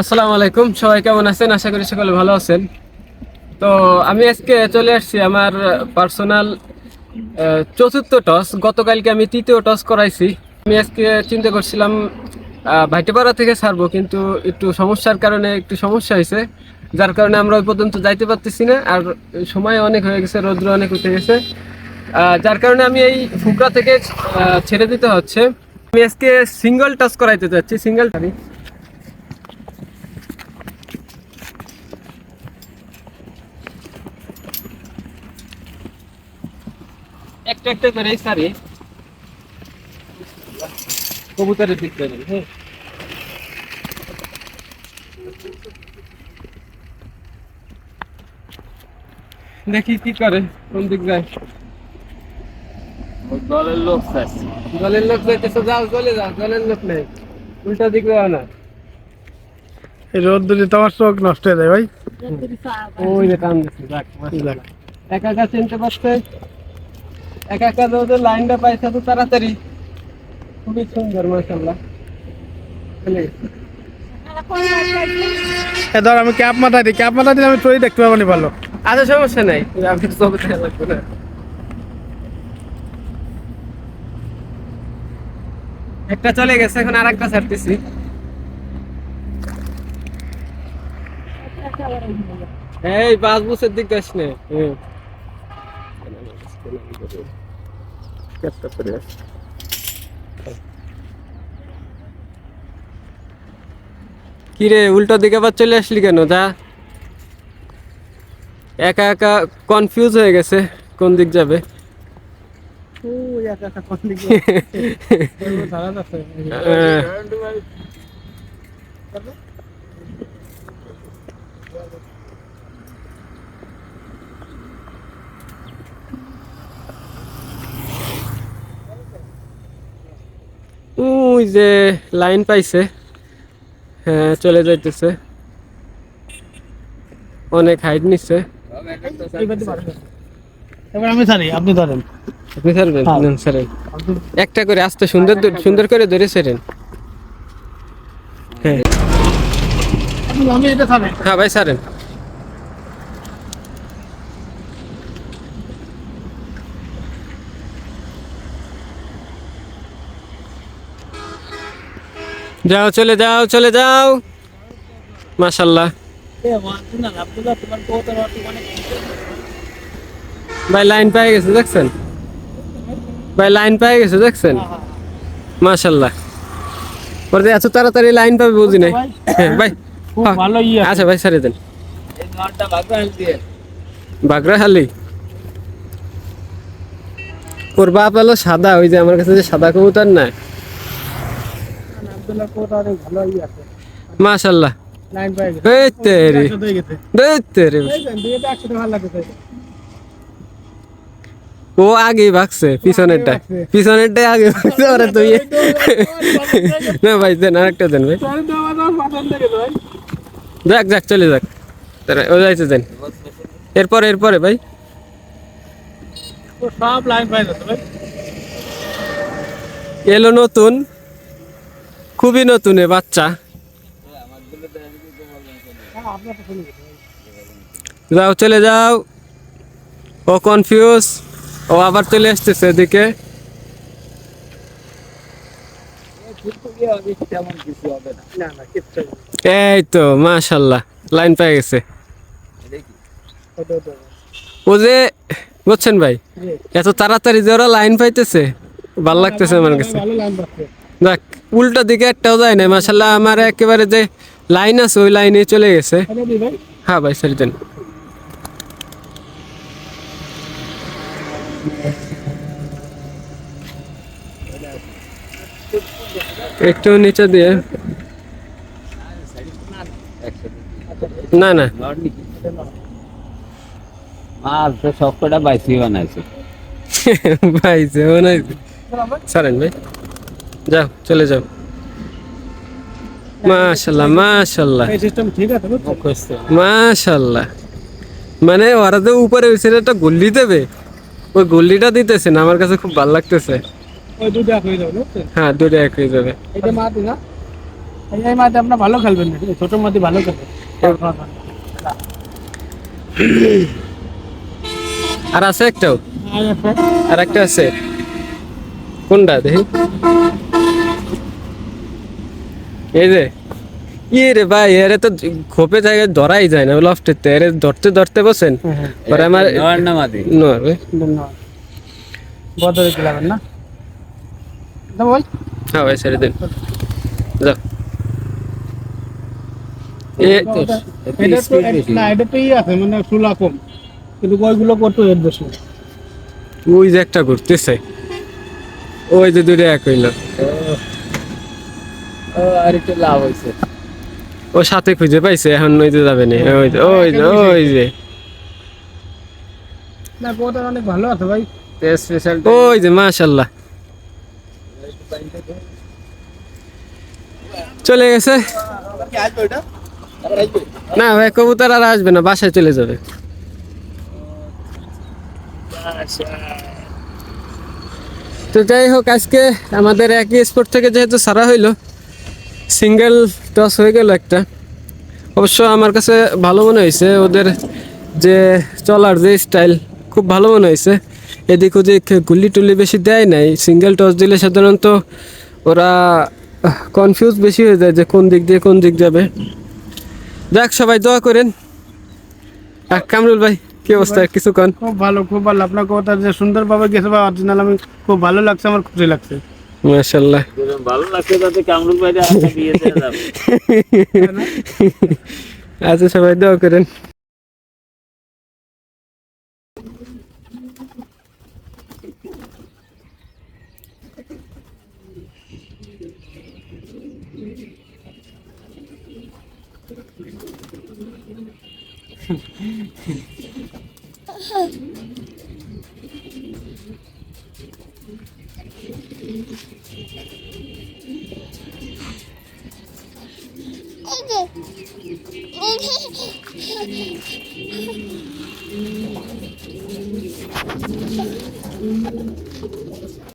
আসসালামু আলাইকুম। সবাই কেমন আছেন? আশা করি সকলে ভালো আছেন। তো আমি আজকে চলে আসছি আমার পার্সোনাল চতুর্থ টস গতকালকে আমি তৃতীয় টস করাইছি। আমি আজকে চিন্তা করছিলাম ভাইটেপাড়া থেকে ছাড়বো, কিন্তু একটু সমস্যার কারণে একটু সমস্যা হয়েছে। যার কারণে আমরা ওই পর্যন্ত যাইতে পারতেছি না, আর সময় অনেক হয়ে গেছে, রৌদ্র অনেক উঠে গেছে। যার কারণে আমি এই ফুকরা থেকে ছেড়ে দিতে হচ্ছে। আমি আজকে সিঙ্গেল টস করাইতে চাচ্ছি সিঙ্গেল টারি একটা একটা করে সারি। কবুতরের দিক থেকে হ্যাঁ। দেখি কি করে কোন দিক যায়। দলের লোক জলের লোক যাইতেছে যাও চলে যাও জলের লোক নেই। উল্টা দিক যাও না। এই রোদ দিলে তোমার চোখ নষ্ট হয়ে যায় ভাই। ওই যে কাম দিচ্ছে যাক যাক। একা একা চিনতে পারছে? একা একা ওদের লাইনটা পাইছে তো তাড়াতাড়ি খুবই সুন্দর মাসাল্লাহ ধর আমি ক্যাপ মাথায় দিই ক্যাপ মাথায় দিলে আমি দেখতে পাবো না ভালো। আচ্ছা সমস্যা নাই। আমি লাগবে না। একটা চলে গেছে এখন আর একটা ছাড়তেছি। এই পাঁচ বছর দিক যাস নে। কিরে উল্টো দিকে আবার চলে আসলি কেন? যা। একা একা কনফিউজ হয়ে গেছে কোন দিক যাবে? আহ, ওই যে লাইন পাইছে। হ্যাঁ চলে যাইতেছে। অনেক হাইট নিচ্ছে আমি ছাড়ি আপনি ধরেন। আপনি ছাড়বেন হ্যাঁ। ছাড়েন একটা করে আস্তে সুন্দর সুন্দর করে ধরে ছাড়েন। হ্যাঁ। হ্যাঁ ভাই ছাড়েন। যাও চলে যাও চলে যাও। মাশাল্লাহ। ভাই লাইন পেয়ে গেছে দেখছেন? ভাই লাইন পেয়ে গেছে দেখছেন? মাশাল্লাহ। পরে এত তাড়াতাড়ি লাইন পাবে বুঝি নাই। হ্যাঁ ভাই হ্যাঁ। ইয়ে। আচ্ছা ভাই ছেড়ে দেন। এই ঘরটা বাগড়া দিয়ে বাগরা হালি ওর বাপ হলো সাদা ওই যে আমার কাছে যে সাদা কবুতর না আব্দুল্লাহ কোট আর ভালো ইয়ে আছে মাশাল্লাহ লাইন পাই গেছে এই তেরি। একসাথে হয়ে গেছে এই তেরি। এই যে, দুইটা একসাথে ভালো লাগছে ও আগে ভাগছে পিছনেরটা ভাগছে। পিছনেরটাই আগে ভাগছে ওরা তো ইয়ে। না ভাই দেন আরেকটা দেন ভাই। যাক যাক চলে যাক। ও যাইতে দেন। এরপরে এরপরে ভাই। সব লাইন পাই গেছে ভাই। এলো নতুন। খুবই নতুন বাচ্চা। যাও, চলে যাও। ও কনফিউজ ও আবার চলে আসতেছে এদিকে। এই তো, মাশাল্লাহ, লাইন পেয়ে গেছে। ও যে, বুঝছেন ভাই? এত তাড়াতাড়ি যে ওরা লাইন পাইতেছে, ভালো লাগতেছে আমার কাছে। দেখ উল্টো দিকে একটাও যায় না মাশাল্লাহ আমার একেবারে যে লাইন আছে ওই লাইনে চলে গেছে। ভাই। হ্যাঁ ভাই সরি দেন। একটু নিচে দিয়ে। না না। মাছ তো সবকটা বাইসি বানাইছে। মনে হয় সারেন ভাই। যাও চলে যাও। মাশাল্লাহ মাশাল্লাহ। এই সিস্টেম ঠিক আছে বুঝছ? মাশাল্লাহ। মানে ওরা তো উপরে ওই ছেলেটা গল্লি দেবে? ওই গল্লিটা দিতেছে না আমার কাছে খুব ভালো লাগতেছে। ওই দুটো এক হয়ে যাবে হ্যাঁ দুটো এক হয়ে যাবে। এটা মাটি না? এই মাঠে আপনার ভালো খেলবেন না ছোট মাঠে ভালো খেলবেন। আর আছে একটাও? আর একটা আছে? কোনটা দেখি? এই যে ইয়ে রে ভাই এরে তো খোপে জায়গায় ধরাই যায় না লফটেতে এরে ধরতে ধরতে বসেন। পরে আমার নর না মাদি। নড়বে ধন্যবাদ বদলে খেলাবেন না? তো বল হ্যাঁ ভাই ছেড়ে দিন। যাও। এ তো না এটা তো ই আছে মানে সুলা কম। কিন্তু ওইগুলো কত এর বেশি? ওই যে একটা ঘুরতেছে। ওই যে দূরে এক হইল। ও আর একটু লাভ হয়েছে ও সাথে খুঁজে পাইছে এখন নইতে যাবে না। ওই যে ওই যে ওই যে। না কোটা অনেক ভালো আছে ভাই। স্পেশাল ওই যে মাশাল্লাহ চলে গেছে? না ভাই কবুতর আর আসবে না বাসায় চলে যাবে। তো যাই হোক, আজকে আমাদের একই স্পোর্ট থেকে যেহেতু সারা হইল সিঙ্গেল টস হয়ে গেল একটা। অবশ্য আমার কাছে ভালো মনে হয়েছে, ওদের যে চলার যে স্টাইল খুব ভালো মনে হয়েছে। এদিক ওদিক গুলি টুলি বেশি দেয় নাই সিঙ্গেল টস দিলে সাধারণত ওরা কনফিউজ বেশি হয়ে যায় যে কোন দিক দিয়ে কোন দিক যাবে। যাক, সবাই দোয়া করেন। কামরুল ভাই কি অবস্থা কিছুক্ষণ খুব ভালো খুব ভালো আপনার কথা যে সুন্দরভাবে গেছে বা অরিজিনাল আমি খুব ভালো লাগছে আমার খুশি লাগছে মাশাআল্লাহ ভালো লাগছে তাতে কামরুল ভাই বিয়ে আচ্ছা সবাই দোয়া করেন Hmm. এই যে